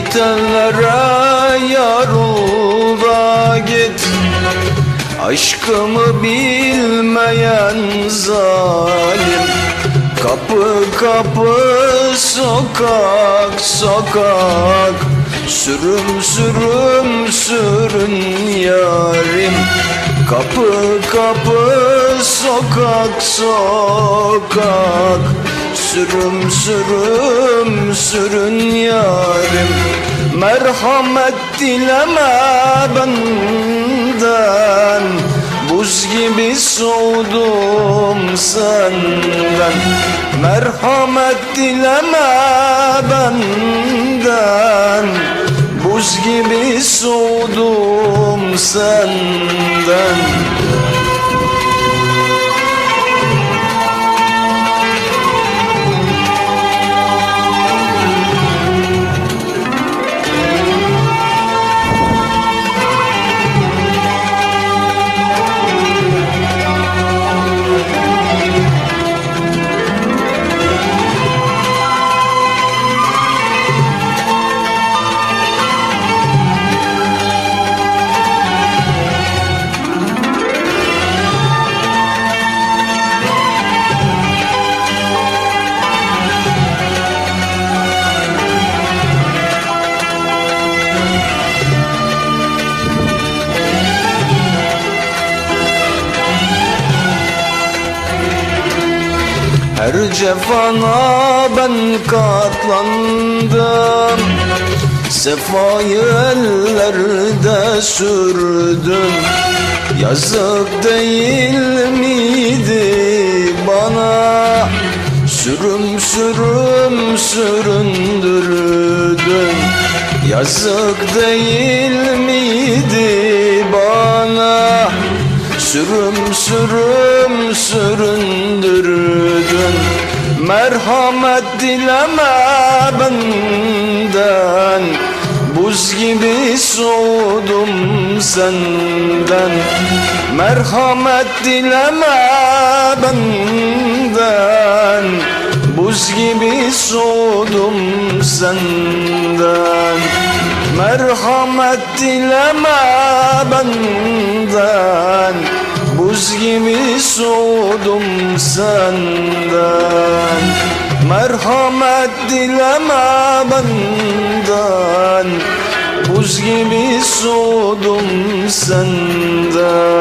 tellere yarul da git. Aşkımı bilmeyen zalim. Kapı kapı sokak sokak. Sürüm sürüm sürün yarim. Kapı kapı sokak sokak. Sürüm sürüm sürün yarim Merhamet dileme benden. Buz gibi soğudum senden. Merhamet dileme benden. Buz gibi soğudum senden Her cefana ben katlandım. Sefayı ellerde sürdüm. Yazık değil miydi bana? Sürüm sürüm süründürdün Yazık değil miydi bana? Sürüm sürüm süründürdün Merhamet dileme benden Buz gibi soğudum senden. Merhamet dileme benden Buz gibi soğudum senden. Merhamet dileme benden Buz gibi soğudum senden. Merhamet dileme benden. Buz gibi soğudum senden